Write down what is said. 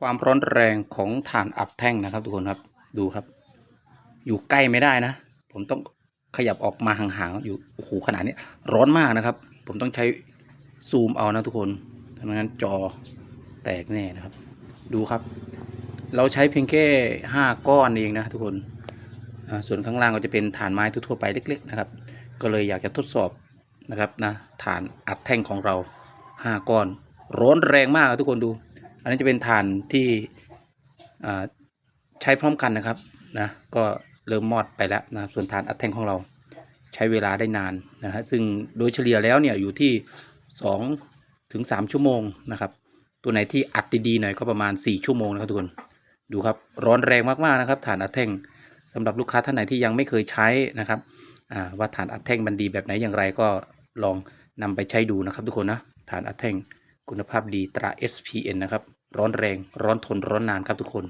ความร้อนแรงของถ่านอัดแท่งนะครับ ทุกคนครับดูครับ อยู่ใกล้ไม่ได้นะ ผมต้องขยับออกมาห่างๆอยู่โอ้โหขนาดนี้ร้อนมากนะครับ ผมต้องใช้ซูมเอานะทุกคนถ้าไม่งั้นจอแตกแน่นะครับ ดูครับ เราใช้เพียงแค่ห้าก้อนเองนะทุกคนส่วนข้างล่างก็จะเป็นฐานไม้ทั่วไปเล็ก ๆ นะครับ ก็เลยอยากจะทดสอบนะครับนะฐานอัดแท่งของเราห้าก้อน ร้อนแรงมากทุกคนดู อันนี้จะเป็นฐานที่ใช้พร้อมกันนะครับนะก็เริ่มมอดไปแล้วนะครับส่วนฐานอัดแท่งของเราใช้เวลาได้นานนะฮะซึ่งโดยเฉลี่ยแล้วเนี่ยอยู่ที่2ถึง3ชั่วโมงนะครับ ตัวไหนที่อัดดีๆหน่อยก็ประมาณ 4 ชั่วโมงนะครับทุกคนดูครับร้อนแรงมากๆนะครับฐานอัดแท่งสำหรับลูกค้าท่านไหนที่ยังไม่เคยใช้นะครับว่าฐานอัดแท่งมันดีแบบไหนอย่างไรก็ลองนำไปใช้ดูนะครับทุกคนนะฐานอัดแท่งคุณภาพดีตรา SPN นะครับ ร้อนแรง ร้อนทนร้อนนานครับทุกคน